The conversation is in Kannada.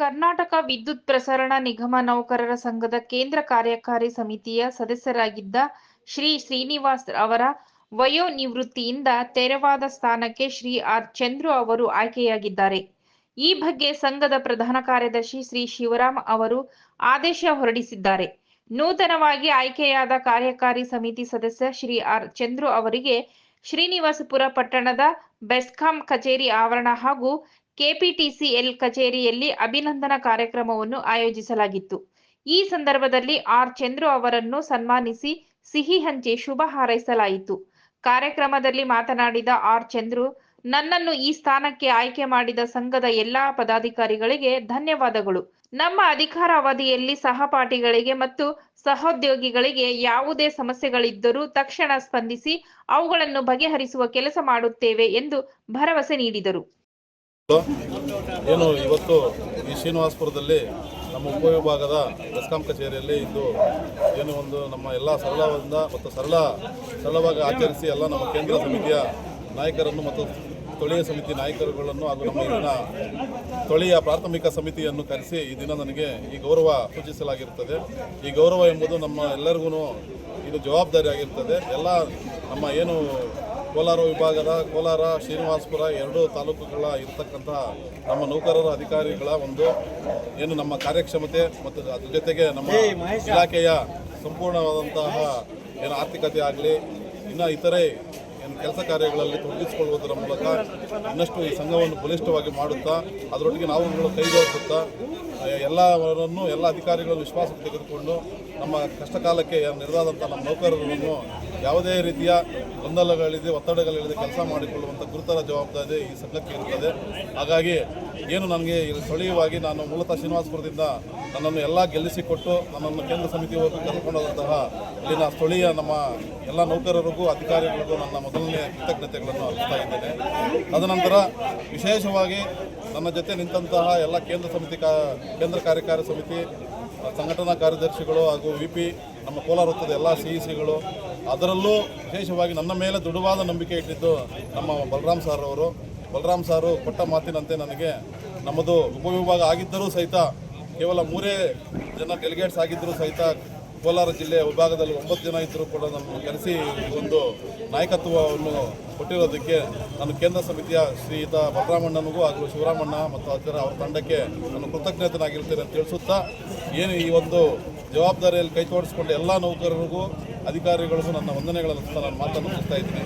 ಕರ್ನಾಟಕ ವಿದ್ಯುತ್ ಪ್ರಸರಣ ನಿಗಮ ನೌಕರರ ಸಂಘದ ಕೇಂದ್ರ ಕಾರ್ಯಕಾರಿ ಸಮಿತಿಯ ಸದಸ್ಯರಾಗಿದ್ದ ಶ್ರೀ ಶ್ರೀನಿವಾಸ್ ಅವರ ವಯೋ ನಿವೃತ್ತಿಯಿಂದ ತೆರವಾದ ಸ್ಥಾನಕ್ಕೆ ಶ್ರೀ ಆರ್ ಚಂದ್ರು ಅವರು ಆಯ್ಕೆಯಾಗಿದ್ದಾರೆ. ಈ ಬಗ್ಗೆ ಸಂಘದ ಪ್ರಧಾನ ಕಾರ್ಯದರ್ಶಿ ಶ್ರೀ ಶಿವರಾಮ್ ಅವರು ಆದೇಶ ಹೊರಡಿಸಿದ್ದಾರೆ. ನೂತನವಾಗಿ ಆಯ್ಕೆಯಾದ ಕಾರ್ಯಕಾರಿ ಸಮಿತಿ ಸದಸ್ಯ ಶ್ರೀ ಆರ್ ಚಂದ್ರು ಅವರಿಗೆ ಶ್ರೀನಿವಾಸಪುರ ಪಟ್ಟಣದ ಬೆಸ್ಕಾಂ ಕಚೇರಿ ಆವರಣ ಹಾಗೂ ಕೆಪಿಟಿಸಿಎಲ್ ಕಚೇರಿಯಲ್ಲಿ ಅಭಿನಂದನಾ ಕಾರ್ಯಕ್ರಮವನ್ನು ಆಯೋಜಿಸಲಾಗಿತ್ತು. ಈ ಸಂದರ್ಭದಲ್ಲಿ ಆರ್ ಚಂದ್ರು ಅವರನ್ನು ಸನ್ಮಾನಿಸಿ ಸಿಹಿ ಹಂಚಿ ಶುಭ ಹಾರೈಸಲಾಯಿತು. ಕಾರ್ಯಕ್ರಮದಲ್ಲಿ ಮಾತನಾಡಿದ ಆರ್ ಚಂದ್ರು, ನನ್ನನ್ನು ಈ ಸ್ಥಾನಕ್ಕೆ ಆಯ್ಕೆ ಮಾಡಿದ ಸಂಘದ ಎಲ್ಲಾ ಪದಾಧಿಕಾರಿಗಳಿಗೆ ಧನ್ಯವಾದಗಳು. ನಮ್ಮ ಅಧಿಕಾರ ಅವಧಿಯಲ್ಲಿ ಸಹಪಾಠಿಗಳಿಗೆ ಮತ್ತು ಸಹೋದ್ಯೋಗಿಗಳಿಗೆ ಯಾವುದೇ ಸಮಸ್ಯೆಗಳಿದ್ದರೂ ತಕ್ಷಣ ಸ್ಪಂದಿಸಿ ಅವುಗಳನ್ನು ಬಗೆಹರಿಸುವ ಕೆಲಸ ಮಾಡುತ್ತೇವೆ ಎಂದು ಭರವಸೆ ನೀಡಿದರು. ಏನು ಇವತ್ತು ಈ ಶ್ರೀನಿವಾಸಪುರದಲ್ಲಿ ನಮ್ಮ ಉಪವಿಭಾಗದ ಎಸ್ಕಾಂ ಕಚೇರಿಯಲ್ಲಿ ಇಂದು ಏನು ಒಂದು ನಮ್ಮ ಎಲ್ಲ ಸರಳವಾದ ಮತ್ತು ಸರಳ, ಸರಳವಾಗಿ ಆಚರಿಸಿ ಎಲ್ಲ ನಮ್ಮ ಕೇಂದ್ರ ಸಮಿತಿಯ ನಾಯಕರನ್ನು ಮತ್ತು ತೊಳೆಯ ಸಮಿತಿ ನಾಯಕರುಗಳನ್ನು ಹಾಗೂ ನಮ್ಮ ಇಲ್ಲಿನ ತೊಳೆಯ ಪ್ರಾಥಮಿಕ ಸಮಿತಿಯನ್ನು ಕರೆಸಿ ಈ ದಿನ ನನಗೆ ಈ ಗೌರವ ಸೂಚಿಸಲಾಗಿರುತ್ತದೆ. ಈ ಗೌರವ ಎಂಬುದು ನಮ್ಮ ಎಲ್ಲರಿಗೂ ಇದು ಜವಾಬ್ದಾರಿ ಆಗಿರ್ತದೆ ಎಲ್ಲ ನಮ್ಮ ಏನು ಕೋಲಾರ ವಿಭಾಗದ ಕೋಲಾರ ಶ್ರೀನಿವಾಸಪುರ ಎರಡೂ ತಾಲೂಕುಗಳ ಇರತಕ್ಕಂತಹ ನಮ್ಮ ನೌಕರರ ಅಧಿಕಾರಿಗಳ ಒಂದು ಏನು ನಮ್ಮ ಕಾರ್ಯಕ್ಷಮತೆ ಮತ್ತು ಅದ್ರ ಜೊತೆಗೆ ನಮ್ಮ ಇಲಾಖೆಯ ಸಂಪೂರ್ಣವಾದಂತಹ ಏನು ಆರ್ಥಿಕತೆ ಆಗಲಿ ಇನ್ನು ಇತರೆ ಏನು ಕೆಲಸ ಕಾರ್ಯಗಳಲ್ಲಿ ತೊಡಗಿಸಿಕೊಳ್ಳುವುದರ ಮೂಲಕ ಇನ್ನಷ್ಟು ಈ ಸಂಘವನ್ನು ಬಲಿಷ್ಠವಾಗಿ ಮಾಡುತ್ತಾ ಅದರೊಟ್ಟಿಗೆ ನಾವು ಕೈಜೋಡಿಸುತ್ತಾ ಎಲ್ಲವರನ್ನು ಎಲ್ಲ ಅಧಿಕಾರಿಗಳನ್ನು ವಿಶ್ವಾಸಕ್ಕೆ ತೆಗೆದುಕೊಂಡು ನಮ್ಮ ಕಷ್ಟಕಾಲಕ್ಕೆ ನೆರೆದಾದಂಥ ನಮ್ಮ ನೌಕರರನ್ನು ಯಾವುದೇ ರೀತಿಯ ಗೊಂದಲಗಳಿದೆ ಒತ್ತಡಗಳಿಲ್ಲದೆ ಕೆಲಸ ಮಾಡಿಕೊಳ್ಳುವಂಥ ಗುರುತರ ಜವಾಬ್ದಾರಿ ಈ ಸಂಘಕ್ಕೆ ಇರುತ್ತದೆ. ಹಾಗಾಗಿ ಏನು ನನಗೆ ಇಲ್ಲಿ ಸ್ಥಳೀಯವಾಗಿ ನಾನು ಮೂಲತಃ ಶ್ರೀನಿವಾಸಪುರದಿಂದ ನನ್ನನ್ನು ಎಲ್ಲ ಗೆಲ್ಲಿಸಿಕೊಟ್ಟು ನನ್ನನ್ನು ಕೇಂದ್ರ ಸಮಿತಿವರೆಗೂ ಕರೆದುಕೊಂಡಂತಹ ಇಲ್ಲಿನ ಸ್ಥಳೀಯ ನಮ್ಮ ಎಲ್ಲ ನೌಕರರಿಗೂ, ಅಧಿಕಾರಿಗಳಿಗೂ ನನ್ನ ಮೊದಲನೇ ಕೃತಜ್ಞತೆಗಳನ್ನು ಅರ್ಪಿಸ್ತಾ ಇದ್ದೇನೆ. ತದನಂತರ ವಿಶೇಷವಾಗಿ ನನ್ನ ಜೊತೆ ನಿಂತಹ ಎಲ್ಲ ಕೇಂದ್ರ ಸಮಿತಿ ಕಾ, ಕೇಂದ್ರ ಕಾರ್ಯಕಾರಿ ಸಮಿತಿ, ಸಂಘಟನಾ ಕಾರ್ಯದರ್ಶಿಗಳು ಹಾಗೂ ವಿ ನಮ್ಮ ಕೋಲಾರ ವೃತ್ತದ ಎಲ್ಲ ಸಿ ಇ ಸಿಗಳು ಅದರಲ್ಲೂ ವಿಶೇಷವಾಗಿ ನನ್ನ ಮೇಲೆ ದೃಢವಾದ ನಂಬಿಕೆ ಇಟ್ಟಿದ್ದು ನಮ್ಮ ಬಲರಾಮ್ ಸರ್ ಅವರು. ಬಲರಾಮ್ ಸಾರು ಕೊಟ್ಟ ಮಾತಿನಂತೆ ನನಗೆ ನಮ್ಮದು ಉಪವಿಭಾಗ ಆಗಿದ್ದರೂ ಸಹಿತ, ಕೇವಲ ಮೂರೇ ಜನ ಡೆಲಿಗೇಟ್ಸ್ ಆಗಿದ್ದರೂ ಸಹಿತ ಕೋಲಾರ ಜಿಲ್ಲೆ ವಿಭಾಗದಲ್ಲಿ ಒಂಬತ್ತು ಜನ ಇದ್ದರೂ ಕೂಡ ನಮ್ಮ ಕರೆಸಿ ಒಂದು ನಾಯಕತ್ವವನ್ನು ಕೊಟ್ಟಿರೋದಕ್ಕೆ ನಾನು ಕೇಂದ್ರ ಸಮಿತಿಯ ಶ್ರೀಯುತ ಬಲರಾಮಣ್ಣನಿಗೂ ಹಾಗೂ ಶಿವರಾಮಣ್ಣ ಮತ್ತು ಅದರ ಅವರ ತಂಡಕ್ಕೆ ನಾನು ಕೃತಜ್ಞತನಾಗಿರ್ತೇನೆ ಅಂತ ತಿಳಿಸುತ್ತಾ ಏನು ಈ ಒಂದು ಜವಾಬ್ದಾರಿಯಲ್ಲಿ ಕೈ ತೋಡಿಸ್ಕೊಂಡ ಎಲ್ಲ ನೌಕರರಿಗೂ ಅಧಿಕಾರಿಗಳಿಗೂ ನನ್ನ ವಂದನೆಗಳನ್ನು ನಾನು ಮಾತನ್ನು ಮುಗಿಸ್ತಾ ಇದ್ದೀನಿ.